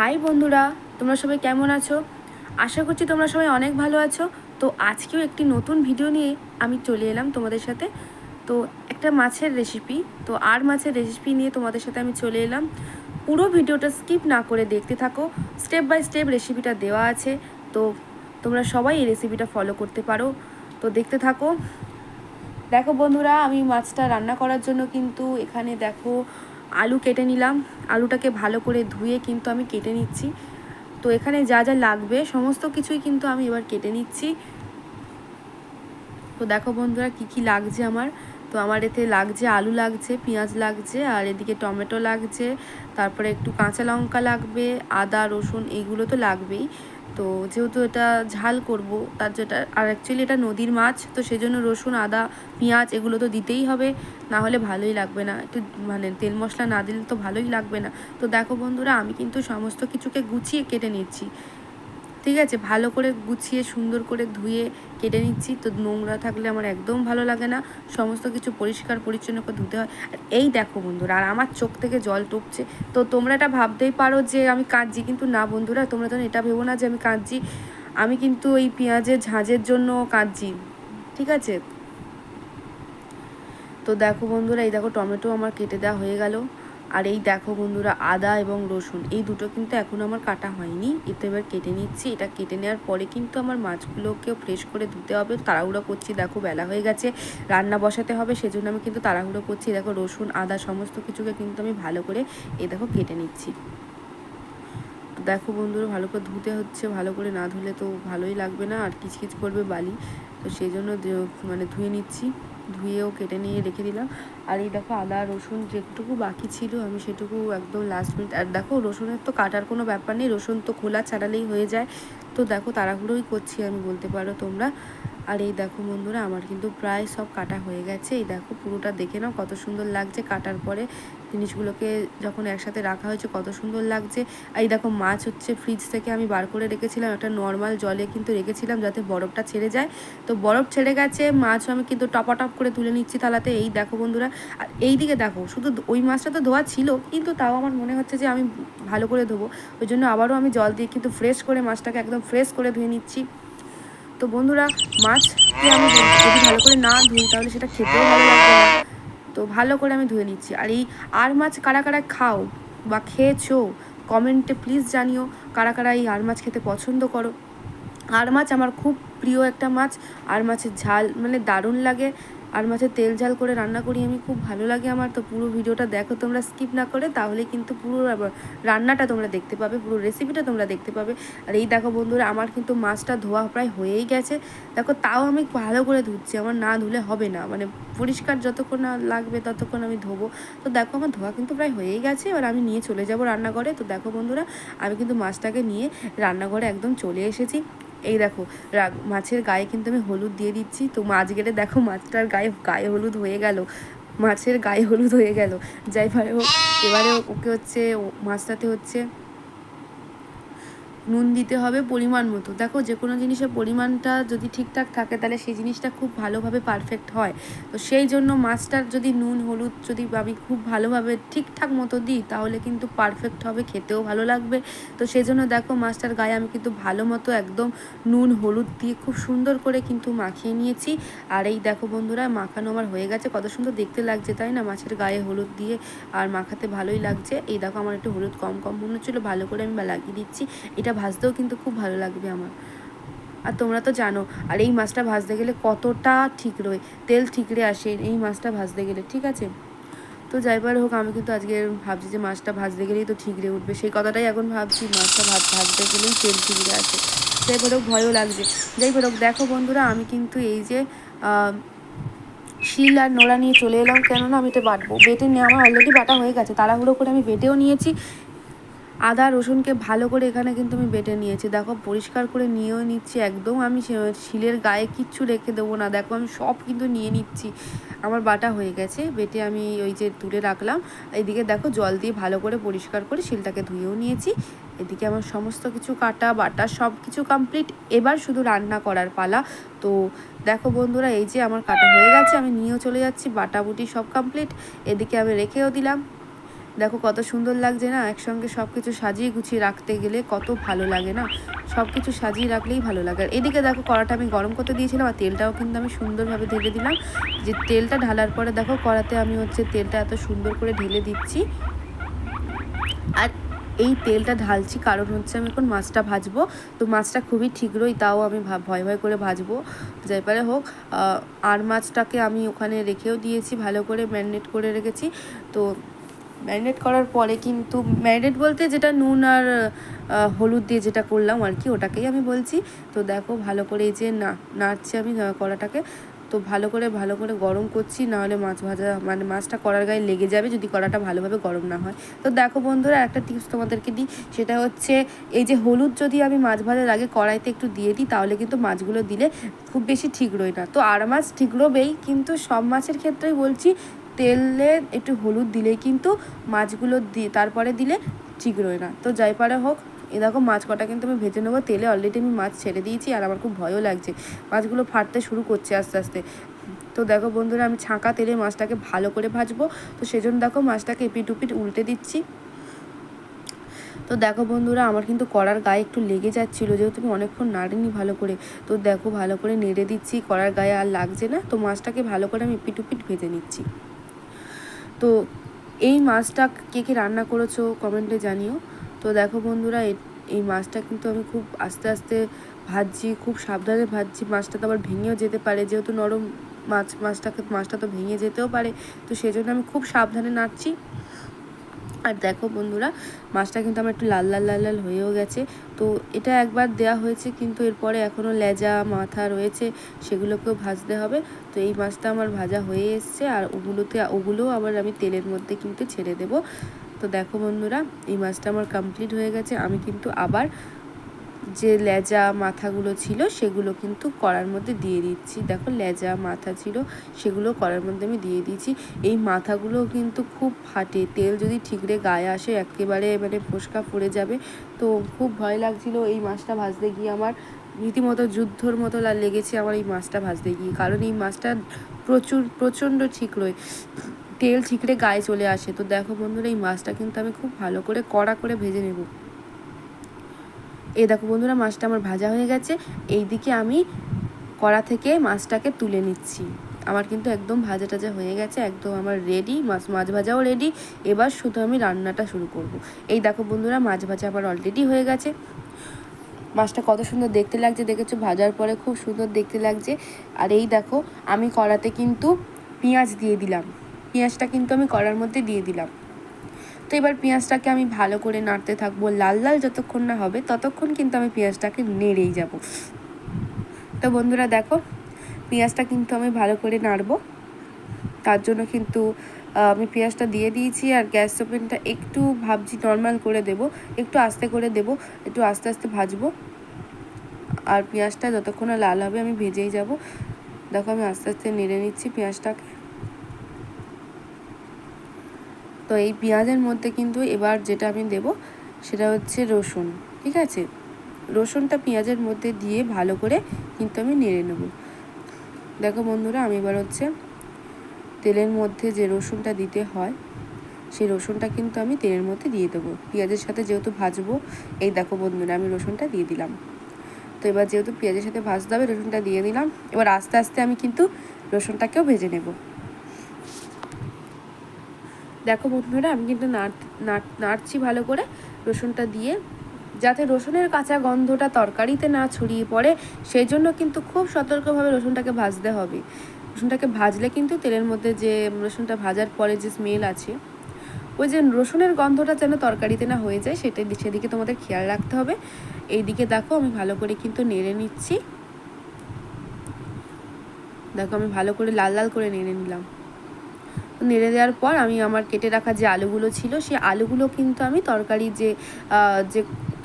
High বন্ধুরা, তোমরা সবাই কেমন আছো? আশা করছি তোমরা সবাই অনেক ভালো আছো। তো আজকেও একটি নতুন ভিডিও নিয়ে আমি চলে এলাম তোমাদের সাথে। তো একটা মাছের রেসিপি তো আর মাছের রেসিপি নিয়ে তোমাদের সাথে আমি চলে এলাম। পুরো ভিডিওটা স্কিপ না করে দেখতে থাকো। স্টেপ বাই স্টেপ রেসিপিটা দেওয়া আছে। তো তোমরা সবাই এই রেসিপিটা ফলো করতে পারো। তো দেখতে থাকো। দেখো বন্ধুরা, আমি মাছটা রান্না করার জন্য কিন্তু এখানে দেখো আলু কেটে নিলাম। আলুটাকে ভালো করে ধুয়ে কিন্তু আমি কেটে নিচ্ছি। তো এখানে যা যা লাগবে, সমস্ত কিছুই কিন্তু আমি এবার কেটে নিচ্ছি। তো দেখো বন্ধুরা কি কি লাগছে আমার। তো আমার এতে লাগছে আলু লাগছে, পেঁয়াজ লাগছে, আর এদিকে টমেটো লাগছে, তারপরে একটু কাঁচা লঙ্কা লাগবে, আদা, রসুন এইগুলো তো লাগবেই। তো যেহেতু এটা ঝাল করব, তার যেটা আর অ্যাকচুয়ালি এটা নদীর মাছ, তো সেজন্য রসুন, আদা, পেঁয়াজ এগুলো তো দিতেই হবে, না হলে ভালোই লাগবে না। একটু মানে তেল মশলা না দিলে তো ভালোই লাগবে না। তো দেখো বন্ধুরা, আমি কিন্তু সমস্ত কিছুকে গুছিয়ে কেটে নিচ্ছি। ঠিক আছে, ভালো করে গুছিয়ে, সুন্দর করে ধুয়ে কেটে নিচ্ছি। তো নোংরা থাকলে আমার একদম ভালো লাগে না। সমস্ত কিছু পরিষ্কার, পরিচ্ছন্ন করে ধুতে হয়। আর এই দেখো বন্ধুরা, আর আমার চোখ থেকে জল টপছে। তো তোমরা এটা ভাবতেই পারো যে আমি কাঁদছি, কিন্তু না বন্ধুরা, তোমরা তখন এটা ভেবো না যে আমি কাঁদছি। আমি কিন্তু এই পেঁয়াজের ঝাঁঝের জন্য কাঁদছি, ঠিক আছে? তো দেখো বন্ধুরা, এই দেখো টমেটো আমার কেটে দেওয়া হয়ে গেল। আর এই দেখো বন্ধুরা, আদা এবং রসুন, এই দুটো কিন্তু এখন আমার কাটা হয়নি। এতে এবার কেটে নিচ্ছি। এটা কেটে নেওয়ার পরে কিন্তু আমার মাছগুলোকেও ফ্রেশ করে ধুতে হবে। তাড়াহুড়ো করছি, দেখো বেলা হয়ে গেছে, রান্না বসাতে হবে, সেজন্য আমি কিন্তু তাড়াহুড়ো করছি। দেখো রসুন, আদা সমস্ত কিছুকে কিন্তু আমি ভালো করে এ দেখো কেটে নিচ্ছি। দেখো বন্ধুরা, ভালো করে ধুতে হচ্ছে, ভালো করে না ধুলে তো ভালোই লাগবে না, আর কিচকিচ করবে বালি। তো সেই জন্য মানে ধুয়ে নিচ্ছি। ধুয়েও কেটে নিয়ে রেখে দিলাম। আর এই দেখো আদা, রসুন যেটুকু বাকি ছিল আমি সেটুকু একদম লাস্ট মিনিট আর দেখো রসুনের তো কাটার কোনো ব্যাপার নেই, রসুন তো খোলা ছাড়ালেই হয়ে যায়। তো দেখো তাড়াহুড়োই করছি আমি, বলতে পারো তোমরা। আর এই দেখো বন্ধুরা, আমার কিন্তু প্রায় সব কাটা হয়ে গেছে। এই দেখো পুরোটা দেখে নাও কত সুন্দর লাগছে কাটার পরে। জিনিসগুলোকে যখন একসাথে রাখা হয়েছে, কত সুন্দর লাগছে। এই দেখো, মাছ হচ্ছে ফ্রিজ থেকে আমি বার করে রেখেছিলাম, একটা নর্মাল জলে কিন্তু রেখেছিলাম যাতে বরফটা ছেড়ে যায়। তো বরফ ছেড়ে গেছে, মাছও আমি কিন্তু টপাটপ করে তুলে নিচ্ছি তালাতে এই দেখো বন্ধুরা, আর এই দিকে দেখো, শুধু ওই মাছটা তো ধোয়া ছিল, কিন্তু তাও আমার মনে হচ্ছে যে আমি ভালো করে ধোবো। ওই জন্য আবারও আমি জল দিয়ে কিন্তু ফ্রেশ করে মাছটাকে একদম ফ্রেশ করে ধুয়ে নিচ্ছি। তো বন্ধুরা মাছকে আমি যদি ভালো করে না ধুই, তাহলে সেটা খেতেও ভালো লাগবে না। তো ভালো করে আমি ধুয়ে নিচ্ছি। আর এই আর মাছ কারা কারা খাও বা খেয়েছো, কমেন্টে প্লিজ জানিও কারা কারা এই আর মাছ খেতে পছন্দ করো। আর মাছ আমার খুব প্রিয় একটা মাছ। আর মাছের ঝাল মানে দারুণ লাগে। আর মাছের তেল ঝাল করে রান্না করি, আমি খুব ভালো লাগে আমার। তো পুরো ভিডিওটা দেখো, তোমরা স্কিপ না করে তাহলে কিন্তু পুরো রান্নাটা তোমরা দেখতে পাবে, পুরো রেসিপিটা তোমরা দেখতে পাবে। আর এই দেখো বন্ধুরা, আমার কিন্তু মাছটা ধোয়া প্রায় হয়েই গেছে। দেখো, তাও আমি ভালো করে ধুচ্ছি, আমার না ধুলে হবে না। মানে পরিষ্কার যতক্ষণ না লাগবে ততক্ষণ আমি ধোবো। তো দেখো, আমার ধোয়া কিন্তু প্রায় হয়েই গেছে, এবার আমি নিয়ে চলে যাব রান্নাঘরে। তো দেখো বন্ধুরা, আমি কিন্তু মাছটাকে নিয়ে রান্নাঘরে একদম চলে এসেছি। এই দেখো মাছের গায়ে কিন্তু আমি হলুদ দিয়ে দিচ্ছি। তো মাছ গেলে দেখো, মাছটার গায়ে গায়ে হলুদ হয়ে গেল। মাছের গায়ে হলুদ হয়ে গেল। যাই হোক, এবারে ওকে হচ্ছে মাছটাতে হচ্ছে নুন দিতে হবে পরিমাণ মতো। দেখো যে কোনো জিনিসের পরিমাণটা যদি ঠিকঠাক থাকে, তাহলে সেই জিনিসটা খুব ভালোভাবে পারফেক্ট হয়। তো সেই জন্য মাছটার যদি নুন, হলুদ যদি আমি খুব ভালোভাবে ঠিকঠাক মতো দিই, তাহলে কিন্তু পারফেক্ট হবে, খেতেও ভালো লাগবে। তো সেই জন্য দেখো, মাছটার গায়ে আমি কিন্তু ভালো মতো একদম নুন, হলুদ দিয়ে খুব সুন্দর করে কিন্তু মাখিয়ে নিয়েছি। আর এই দেখো বন্ধুরা, মাখানো আমার হয়ে গেছে। কত সুন্দর দেখতে লাগছে, তাই না? মাছের গায়ে হলুদ দিয়ে আর মাখাতে ভালোই লাগছে। এই দেখো, আমার একটু হলুদ কম কম মনে হচ্ছিল, ভালো করে আমি লাগিয়ে দিচ্ছি। এটা ভাজতেও কিন্তু খুব ভালো লাগবে আমার। আর তোমরা তো জানো, আর এই মাছটা ভাজতে গেলে কতটা ঠিক রয়ে তেল ঠিকরে আসে এই মাছটা ভাজতে গেলে, ঠিক আছে? তো যাইবার হোক, আমি কিন্তু আজকে ভাবছি যে মাছটা ভাজতে গেলেই তো ঠিকরে উঠবে, সেই কথাটাই এখন ভাবছি, মাছটা ভাত ভাজতে গেলেই তেল ঠিকরে আসে। যাই হোক, ভয়ও লাগছে। যাই হোক, দেখো বন্ধুরা, আমি কিন্তু এই যে শিল আর নোড়া নিয়ে চলে এলাম, কেননা আমি এটা বাটবো। বেটে নিয়ে আমার অলরেডি বাটা হয়ে গেছে, তাড়াহুড়ো করে আমি বেটেও নিয়েছি। আদা, রসুনকে ভালো করে এখানে কিন্তু আমি বেটে নিয়েছি। দেখো, পরিষ্কার করে নিয়েও নিচ্ছি, একদম আমি শিলের গায়ে কিচ্ছু রেখে দেবো না। দেখো, আমি সব কিন্তু নিয়ে নিচ্ছি। আমার বাটা হয়ে গেছে, বেটে আমি ওই যে তুলে রাখলাম। এদিকে দেখো, জল দিয়ে ভালো করে পরিষ্কার করে শিলটাকে ধুয়েও নিয়েছি। এদিকে আমার সমস্ত কিছু কাটা, বাটা সব কিছু কমপ্লিট এবার শুধু রান্না করার পালা। তো দেখো বন্ধুরা, এই যে আমার কাটা হয়ে গেছে, আমি নিয়েও চলে যাচ্ছি বাটা বুটি সব কমপ্লিট এদিকে আমি রেখেও দিলাম। দেখো কত সুন্দর লাগছে না? একসঙ্গে সব কিছু সাজিয়ে গুছিয়ে রাখতে গেলে কত ভালো লাগে না? সব কিছু সাজিয়ে রাখলেই ভালো লাগে। আর এদিকে দেখো কড়াটা আমি গরম করতে দিয়েছিলাম আর তেলটাও কিন্তু আমি সুন্দরভাবে ঢেলে দিলাম। যে তেলটা ঢালার পরে দেখো কড়াতে আমি হচ্ছে তেলটা এত সুন্দর করে ঢেলে দিচ্ছি। আর এই তেলটা ঢালছি কারণ হচ্ছে আমি এখন মাছটা ভাজবো। তো মাছটা খুবই ঠিকরই, তাও আমি ভয় ভয় করে ভাজবো। যাই পারে হোক আর মাছটাকে আমি ওখানে রেখেও দিয়েছি, ভালো করে ম্যারিনেট করে রেখেছি। তো ম্যারিনেট করার পরে কিন্তু ম্যারিনেট বলতে যেটা নুন আর হলুদ দিয়ে যেটা করলাম আর কি, ওটাকেই আমি বলছি। তো দেখো ভালো করে এই যে না, নাড়ছি আমি কড়াটাকে। তো ভালো করে ভালো করে গরম করছি নাহলে মাছ ভাজা মানে মাছটা কড়ার গায়ে লেগে যাবে যদি কড়াটা ভালোভাবে গরম না হয়। তো দেখো বন্ধুরা, একটা টিপস তোমাদেরকে দিই, সেটা হচ্ছে এই যে হলুদ যদি আমি মাছ ভাজার আগে কড়াইতে একটু দিয়ে দিই, তাহলে কিন্তু মাছগুলো দিলে খুব বেশি ঠিক রয় না। তো আর মাছ ঠিক রবেই, কিন্তু সব মাছের ক্ষেত্রেই বলছি তেলে একটু হলুদ দিলেই কিন্তু মাছগুলো দিয়ে তারপরে দিলে রয় না। তো যাই পারে হোক, এ দেখো মাছ কটা কিন্তু আমি ভেজে নেব। তেলে অলরেডি আমি মাছ ছেড়ে দিয়েছি আর আমার খুব ভয়ও লাগছে। মাছগুলো ফাটতে শুরু করছে আস্তে আস্তে। তো দেখো বন্ধুরা, আমি ছাঁকা তেলে মাছটাকে ভালো করে ভাজবো। তো সেজন্য দেখো মাছটাকে এপিট উপিট উল্টে দিচ্ছি। তো দেখো বন্ধুরা, আমার কিন্তু কড়ার গায়ে একটু লেগে যাচ্ছিল, যেহেতু আমি অনেকক্ষণ নাড়িনি ভালো করে। তো দেখো ভালো করে নেড়ে দিচ্ছি, কড়ার গায়ে আর লাগছে না। তো মাছটাকে ভালো করে আমি এপিট উপিট ভেজে নিচ্ছি। তো এই মাছটা কে কে রান্না করেছ কমেন্টে জানিও। তো দেখো বন্ধুরা এই মাছটা কিন্তু আমি খুব আস্তে আস্তে ভাজছি, খুব সাবধানে ভাজছি। মাছটা তো আবার ভেঙেও যেতে পারে, যেহেতু নরম মাছ, মাছটাকে, মাছটা তো ভেঙে যেতেও পারে। তো সেজন্য আমি খুব সাবধানে নাড়ছি। আর দেখো বন্ধুরা, মাছটা কিন্তু আমার একটু লাল লাল লাল লাল হয়েও গেছে। তো এটা একবার দেয়া হয়েছে, কিন্তু এরপরে এখনও লেজা, মাথা রয়েছে, সেগুলোকেও ভাজতে হবে। তো এই মাছটা আমার ভাজা হয়ে এসছে, আর ওগুলোতে, ওগুলোও আবার আমি তেলের মধ্যে কিন্তু ছেড়ে দেব। তো দেখো বন্ধুরা, এই মাছটা আমার কমপ্লিট হয়ে গেছে। আমি কিন্তু আবার যে লেজা মাথাগুলো ছিল সেগুলো কিন্তু কড়ার মধ্যে দিয়ে দিচ্ছি। দেখো লেজা মাথা ছিল, সেগুলো কড়ার মধ্যে আমি দিয়ে দিয়েছি এই মাথাগুলো কিন্তু খুব ফাটে, তেল যদি ঠিকরে গায়ে আসে একেবারে মানে ফোসকা পড়ে যাবে। তো খুব ভয় লাগছিল এই মাছটা ভাজতে গিয়ে আমার। রীতিমতো যুদ্ধর মতো লেগেছে আমার এই মাছটা ভাজতে গিয়ে। কারণ এই মাছটা প্রচুর, প্রচণ্ড ঠিক রয়ে তেল ঠিকরে গায়ে চলে আসে। তো দেখো বন্ধুরা, এই মাছটা কিন্তু আমি খুব ভালো করে কড়া করে ভেজে নেব। এই দেখো বন্ধুরা, মাছটা আমার ভাজা হয়ে গেছে। এই দিকে আমি কড়া থেকে মাছটাকে তুলে নিচ্ছি। আমার কিন্তু একদম ভাজা টাজা হয়ে গেছে, একদম আমার রেডি মাছ মাছ ভাজাও রেডি এবার শুধু আমি রান্নাটা শুরু করব। এই দেখো বন্ধুরা, মাছ ভাজা আমার অলরেডি হয়ে গেছে। মাছটা কত সুন্দর দেখতে লাগছে, দেখেছ? ভাজার পরে খুব সুন্দর দেখতে লাগছে। আর এই দেখো, আমি কড়াতে কিন্তু পেঁয়াজ দিয়ে দিলাম। পেঁয়াজটা কিন্তু আমি কড়ার মধ্যে দিয়ে দিলাম। তো এবার পেঁয়াজটাকে আমি ভালো করে নাড়তে থাকব। লাল লাল যতক্ষণ না হবে, ততক্ষণ কিন্তু আমি পেঁয়াজটাকে নেড়েই যাব। তো বন্ধুরা দেখো, পেঁয়াজটা কিন্তু আমি ভালো করে নাড়বো। তার জন্য কিন্তু আমি পেঁয়াজটা দিয়ে দিয়েছি আর গ্যাস ওভেনটা একটু ভাবছি নর্মাল করে দেব, একটু আস্তে করে দেব, একটু আস্তে আস্তে ভাজবো। আর পেঁয়াজটা যতক্ষণ লাল হবে, আমি ভেজেই যাব। দেখো আমি আস্তে আস্তে নেড়ে নিচ্ছি পেঁয়াজটাকে। তো এই পেঁয়াজের মধ্যে কিন্তু এবার যেটা আমি দেব, সেটা হচ্ছে রসুন, ঠিক আছে? রসুনটা পেঁয়াজের মধ্যে দিয়ে ভালো করে কিন্তু আমি নেড়ে নেব। দেখো বন্ধুরা, আমি এবার হচ্ছে তেলের মধ্যে যে রসুনটা দিতে হয়, সেই রসুনটা কিন্তু আমি তেলের মধ্যে দিয়ে দেবো। পেঁয়াজের সাথে যেহেতু ভাজবো, এই দেখো বন্ধুরা, আমি রসুনটা দিয়ে দিলাম। তো এবার যেহেতু পেঁয়াজের সাথে ভাজতে হবে, রসুনটা দিয়ে দিলাম। এবার আস্তে আস্তে আমি কিন্তু রসুনটাকেও ভেজে নেব। দেখো বন্ধুরা, আমি কিন্তু নাড়, নাড়- নাড়ছি ভালো করে রসুনটা দিয়ে। যাতে রসুনের কাঁচা গন্ধটা তরকারিতে না ছড়িয়ে পড়ে, সেই জন্য কিন্তু খুব সতর্কভাবে রসুনটাকে ভাজতে হবে। রসুনটাকে ভাজলে কিন্তু তেলের মধ্যে যে রসুনটা ভাজার পরে যে স্মেল আছে, ওই যে রসুনের গন্ধটা যেন তরকারিতে না হয়ে যায়, সেটা সেদিকে তোমাদের খেয়াল রাখতে হবে। এইদিকে দেখো, আমি ভালো করে কিন্তু নেড়ে নিচ্ছি। দেখো, আমি ভালো করে লাল লাল করে নেড়ে নিলাম। নেড়ে দেওয়ার পর আমি আমার কেটে রাখা যে আলুগুলো ছিল, সে আলুগুলো কিন্তু আমি তরকারি যে যে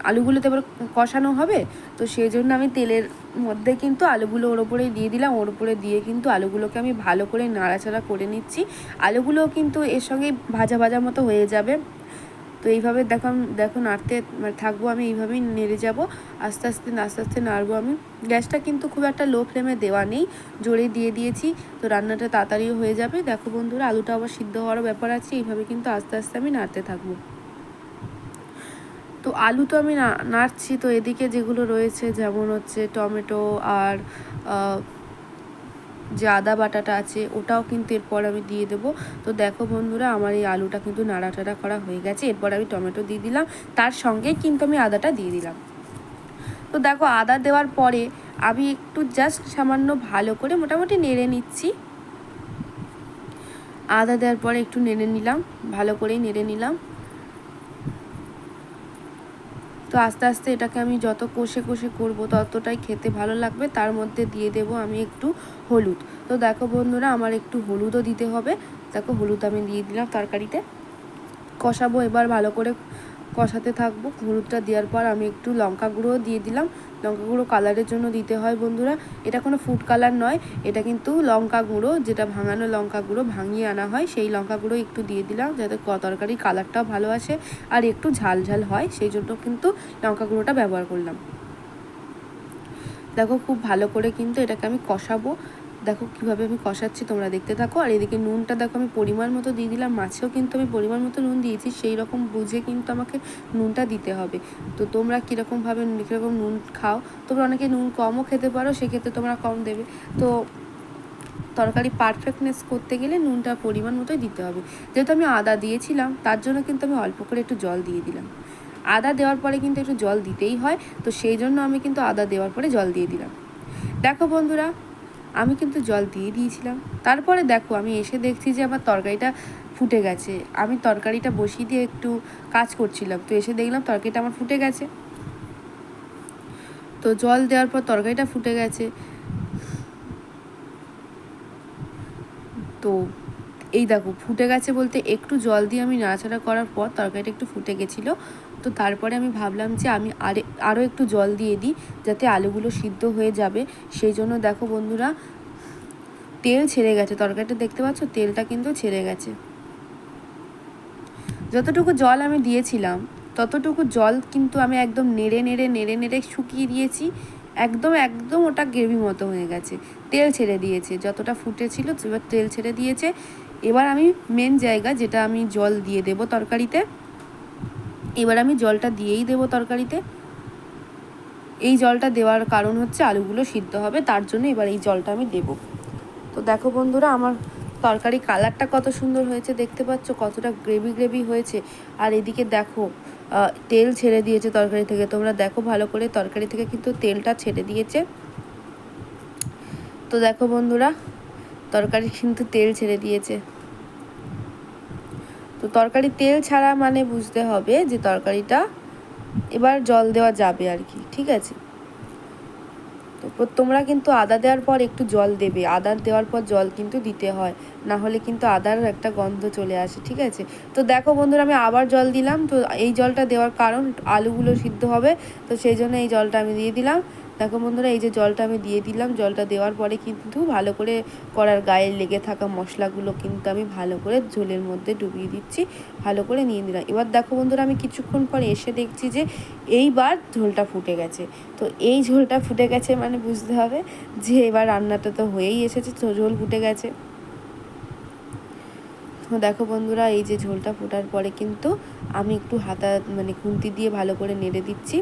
আলুগুলোতে এবার কষানো হবে, তো সেই জন্য আমি তেলের মধ্যে কিন্তু আলুগুলো ওর উপরে দিয়ে দিলাম। ওর ওপরে দিয়ে কিন্তু আলুগুলোকে আমি ভালো করে নাড়াচাড়া করে নিচ্ছি। আলুগুলো কিন্তু এর সঙ্গে ভাজা ভাজা মতো হয়ে যাবে। তো এইভাবে দেখো দেখো নাড়তে মানে থাকব আমি এইভাবেই নেড়ে যাব। আস্তে আস্তে আস্তে আস্তে নাড়বো আমি। গ্যাসটা কিন্তু খুব একটা লো ফ্লেমে দেওয়া নেই, জোরে দিয়ে দিয়েছি। তো রান্নাটা তাড়াতাড়িও হয়ে যাবে। দেখো বন্ধুরা, আলুটা আবার সিদ্ধ হওয়ারও ব্যাপার আছে, এইভাবে কিন্তু আস্তে আস্তে আমি নাড়তে থাকব। তো আলু তো আমি নাড়ছি, তো এদিকে যেগুলো রয়েছে, যেমন হচ্ছে টমেটো আর যে আদা বাটাটা আছে, ওটাও কিন্তু এরপর আমি দিয়ে দেবো। তো দেখো বন্ধুরা, আমার এই আলুটা কিন্তু নাড়াটাড়া করা হয়ে গেছে। এরপর আমি টমেটো দিয়ে দিলাম। তার সঙ্গে কিন্তু আমি আদাটা দিয়ে দিলাম। তো দেখো, আদা দেওয়ার পরে আমি একটু জাস্ট সামান্য ভালো করে মোটামুটি নেড়ে নিচ্ছি। আদা দেওয়ার পরে একটু নেড়ে নিলাম, ভালো করেই নেড়ে নিলাম। তো আস্তে আস্তে এটাকে আমি যত কষে কষে করব ততটাই খেতে ভালো লাগবে। তার মধ্যে দিয়ে দেব আমি একটু হলুদ। তো দেখো বন্ধুরা, আমার একটু হলুদও দিতে হবে। দেখো হলুদ আমি দিয়ে দিলাম তরকারিতে। কষাবো এবার ভালো করে, কষাতে থাকব। হলুদটা দেওয়ার পর আমি একটু লঙ্কা গুঁড়োও দিয়ে দিলাম। লঙ্কা গুঁড়ো কালারের জন্য দিতে হয় বন্ধুরা। এটা কোনো ফুড কালার নয়, এটা কিন্তু লঙ্কা গুঁড়ো, যেটা ভাঙানো লঙ্কা গুঁড়ো ভাঙিয়ে আনা হয়। সেই লঙ্কা গুঁড়ো একটু দিয়ে দিলাম যাতে তরকারির কালারটাও ভালো আসে আর একটু ঝাল ঝাল হয়, সেই জন্য কিন্তু লঙ্কা গুঁড়োটা ব্যবহার করলাম। দেখো খুব ভালো করে কিন্তু এটাকে আমি কষাবো। দেখো কীভাবে আমি কষাচ্ছি, তোমরা দেখতে থাকো। আর এদিকে নুনটা দেখো আমি পরিমাণ মতো দিয়ে দিলাম। মাছেও কিন্তু আমি পরিমাণ মতো নুন দিয়েছি, সেই রকম বুঝে কিন্তু আমাকে নুনটা দিতে হবে। তো তোমরা কীরকমভাবে কীরকম নুন খাও, তোমরা অনেকে নুন কমও খেতে পারো, সেক্ষেত্রে তোমরা কম দেবে। তো তরকারি পারফেক্টনেস করতে গেলে নুনটা পরিমাণ মতোই দিতে হবে। যেহেতু আমি আদা দিয়েছিলাম, তার জন্য কিন্তু আমি অল্প করে একটু জল দিয়ে দিলাম। আদা দেওয়ার পরে কিন্তু একটু জল দিতেই হয়, তো সেই জন্য আমি কিন্তু আদা দেওয়ার পরে জল দিয়ে দিলাম। দেখো বন্ধুরা আমি কিন্তু জল দিয়ে দিয়েছিলাম। তারপরে দেখো, আমি এসে দেখছি যে আমার তরকারিটা ফুটে গেছে। আমি তরকারিটা বসিয়ে দিয়ে একটু কাজ করছিলাম। তো এসে দেখলাম তরকারিটা আমার ফুটে গেছে। তো জল দেওয়ার পর তরকারিটা ফুটে গেছে। তো এই দেখো, ফুটে গেছে বলতে একটু জল দিয়ে আমি নাড়াচাড়া করার পর তরকারিটা একটু ফুটে গেছিল। তো তারপরে আমি ভাবলাম যে আমি আরে আরও একটু জল দিয়ে দিই যাতে আলুগুলো সিদ্ধ হয়ে যাবে। সেই জন্য দেখো বন্ধুরা, তেল ছেড়ে গেছে। তরকারিটা দেখতে পাচ্ছ? তেলটা কিন্তু ছেড়ে গেছে। যতটুকু জল আমি দিয়েছিলাম, ততটুকু জল কিন্তু আমি একদম নেড়ে নেড়ে নেড়ে নেড়ে শুকিয়ে দিয়েছি। একদম একদম ওটা গ্রেভি মতো হয়ে গেছে। তেল ছেড়ে দিয়েছে। যতটা ফুটেছিল এবার তেল ছেড়ে দিয়েছে। এবার আমি মেন জায়গা যেটা আমি জল দিয়ে দেব তরকারিতে এবার আমি জলটা দিয়েই দেবো তরকারিতে। এই জলটা দেওয়ার কারণ হচ্ছে আলুগুলো সিদ্ধ হবে, তার জন্য এবার এই জলটা আমি দেব। তো দেখো বন্ধুরা, আমার তরকারি কালারটা কত সুন্দর হয়েছে, দেখতে পাচ্ছ? কতটা গ্রেভি গ্রেভি হয়েছে। আর এদিকে দেখো তেল ছেড়ে দিয়েছে তরকারি থেকে। তোমরা দেখো ভালো করে তরকারি থেকে কিন্তু তেলটা ছেড়ে দিয়েছে। তো দেখো বন্ধুরা, তরকারি কিন্তু তেল ছেড়ে দিয়েছে। তো তরকারি তেল ছাড়া মানে বুঝতে হবে যে তরকারিটা এবার জল দেওয়া যাবে আর কি, ঠিক আছে? তো তোমরা কিন্তু আদা দেওয়ার পর একটু জল দেবে। আদা দেওয়ার পর জল কিন্তু দিতে হয়। না হলে কিন্তু আদার একটা গন্ধ চলে আসে, ঠিক আছে? তো দেখো বন্ধুরা, আমি আবার জল দিলাম। তো এই জলটা দেওয়ার কারণ আলুগুলো সিদ্ধ হবে। তো সেই জন্য এই জলটা আমি দিয়ে দিলাম। দেখো বন্ধুরা, এই যে জলটা আমি দিয়ে দিলাম, জলটা দেওয়ার পরে কিন্তু ভালো করে করার গায়ে লেগে থাকা মশলাগুলো কিন্তু আমি ভালো করে ঝোলের মধ্যে ডুবিয়ে দিচ্ছি, ভালো করে নিয়ে নিলাম। এবার দেখো বন্ধুরা, আমি কিছুক্ষণ পর এসে দেখছি যে এইবার ঝোলটা ফুটে গেছে। তো এই ঝোলটা ফুটে গেছে মানে বুঝতে হবে যে এবার রান্নাটা তো হয়েই এসেছে, তো ঝোল ফুটে গেছে। তো দেখো বন্ধুরা, এই যে ঝোলটা ফোটার পরে কিন্তু আমি একটু হাতা মানে খুন্তি দিয়ে ভালো করে নেড়ে দিচ্ছি।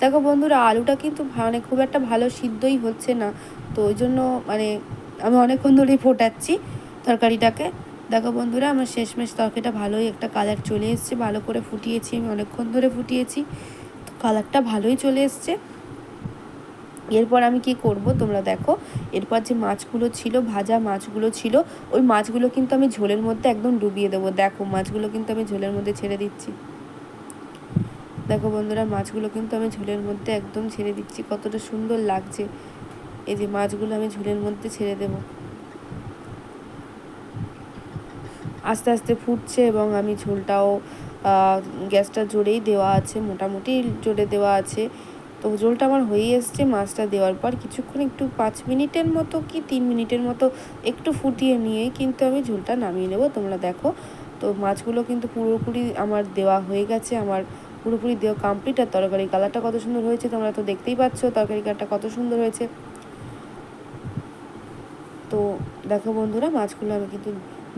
দেখো বন্ধুরা, আলুটা কিন্তু মানে খুব একটা ভালো সিদ্ধই হচ্ছে না। তো ওই জন্য মানে আমি অনেকক্ষণ ধরেই ফোটাচ্ছি তরকারিটাকে। দেখো বন্ধুরা, আমার শেষমেশ তরকারিটা ভালোই একটা কালার চলে এসছে। ভালো করে ফুটিয়েছি আমি, অনেকক্ষণ ধরে ফুটিয়েছি। তো কালারটা ভালোই চলে এসছে। এরপর আমি কি করব তোমরা দেখো, এরপর যে মাছগুলো ছিল, ভাজা মাছগুলো ছিল, ওই মাছগুলো কিন্তু আমি ঝোলের মধ্যে একদম ডুবিয়ে দেবো। দেখো, মাছগুলো কিন্তু আমি ঝোলের মধ্যে ছেড়ে দিচ্ছি। দেখো বন্ধুরা, মাছগুলো কিন্তু আমি ঝোলের মধ্যে একদম ছেড়ে দিচ্ছি। কতটা সুন্দর লাগছে। এই যে মাছগুলো আমি ঝোলের মধ্যে ছেড়ে দেব। আস্তে আস্তে ফুটছে এবং আমি ঝোলটাও গ্যাসটা জোরেই দেওয়া আছে, মোটামুটি জোরে দেওয়া আছে। তো ঝোলটা আমার হয়ে এসছে মাছটা দেওয়ার পর কিছুক্ষণ একটু পাঁচ মিনিটের মতো কি তিন মিনিটের মতো একটু ফুটিয়ে নিয়ে কিন্তু আমি ঝোলটা নামিয়ে নেব। তোমরা দেখো, তো মাছগুলো কিন্তু পুরোপুরি আমার দেওয়া হয়ে গেছে, আমার পুরোপুরি দেওয়া কমপ্লিট আর তরকারি কালারটা কত সুন্দর হয়েছে তোমরা তো দেখতেই পাচ্ছ তরকারি কালারটা কত সুন্দর হয়েছে। তো দেখো বন্ধুরা, মাছগুলো আমি কিন্তু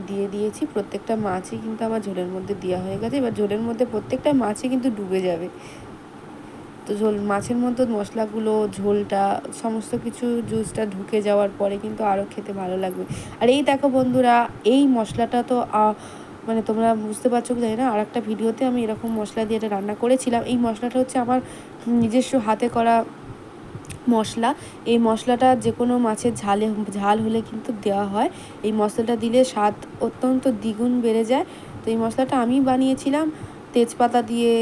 দিয়ে দিয়েছি, প্রত্যেকটা মাছই কিন্তু আমার ঝোলের মধ্যে দেওয়া হয়ে গেছে। এবার ঝোলের মধ্যে প্রত্যেকটা মাছই কিন্তু ডুবে যাবে। তো ঝোল, মাছের মধ্যে মশলাগুলো, ঝোলটা, সমস্ত কিছু জুসটা ঢুকে যাওয়ার পরে কিন্তু আরও খেতে ভালো লাগবে। আর এই দেখো বন্ধুরা, এই মশলাটা তো মানে তোমরা বুঝতে পারছ কি জানি না আর একটা ভিডিওতে আমি এরকম মশলা দিয়ে এটা রান্না করেছিলাম। এই মশলাটা হচ্ছে আমার নিজস্ব হাতে করা মশলা। এই মশলাটা যে কোনো মাছের ঝালে, ঝাল হলে কিন্তু দেওয়া হয়। এই মশলাটা দিলে স্বাদ অত্যন্ত দ্বিগুণ বেড়ে যায়। তো এই মশলাটা আমি বানিয়েছিলাম। তেজপাতা দিয়ে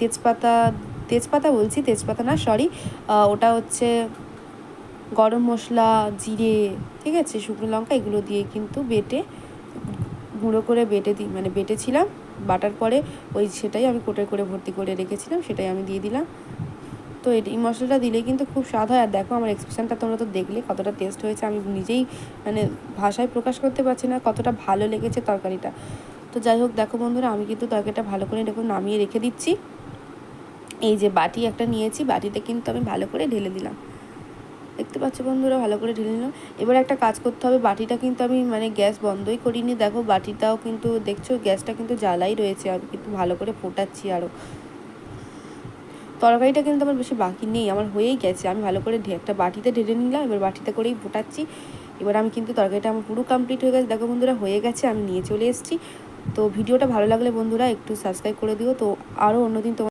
তেজপাতা তেজপাতা বলছি, তেজপাতা না সরি ওটা হচ্ছে গরম মশলা, জিরে, ঠিক আছে, শুকনো লঙ্কা, এগুলো দিয়ে কিন্তু বেটে গুঁড়ো করে বেটে দিই মানে বেটেছিলাম। বাটার পরে ওই সেটাই আমি কোটে করে ভর্তি করে রেখেছিলাম, সেটাই আমি দিয়ে দিলাম। তো এই মশলাটা দিলে কিন্তু খুব স্বাদ হয়। আর দেখো আমার এক্সপ্রেশনটা তোমরা তো দেখলে কতটা টেস্ট হয়েছে। আমি নিজেই মানে ভাষায় প্রকাশ করতে পারছি না কতটা ভালো লেগেছে তরকারিটা। তো যাই হোক, দেখো বন্ধুরা, আমি কিন্তু তরকারিটা ভালো করে দেখো নামিয়ে রেখে দিচ্ছি। এই যে বাটি একটা নিয়েছি, বাটিতে কিন্তু আমি ভালো করে ঢেলে দিলাম। দেখতে পাচ্ছ বন্ধুরা, ভালো করে ঢেলে নিলাম। এবার একটা কাজ করতে হবে, বাটিটা কিন্তু আমি মানে গ্যাস বন্ধই করিনি। দেখো, বাটিটাও কিন্তু দেখছ, গ্যাসটা কিন্তু জ্বালাই রয়েছে আমি কিন্তু ভালো করে ফোটাচ্ছি আরও তরকারিটা কিন্তু আমার বেশি বাকি নেই, আমার হয়েই গেছে। আমি ভালো করে একটা বাটিতে ঢেলে নিলাম, এবার বাটিতে করেই ফোটাচ্ছি। এবার আমি কিন্তু তরকারিটা আমার পুরো কমপ্লিট হয়ে গেছে। দেখো বন্ধুরা, হয়ে গেছে, আমি নিয়ে চলে এসেছি। তো ভিডিওটা ভালো লাগলে বন্ধুরা, একটু সাবস্ক্রাইব করে দিও। তো আরও অন্যদিন তোমার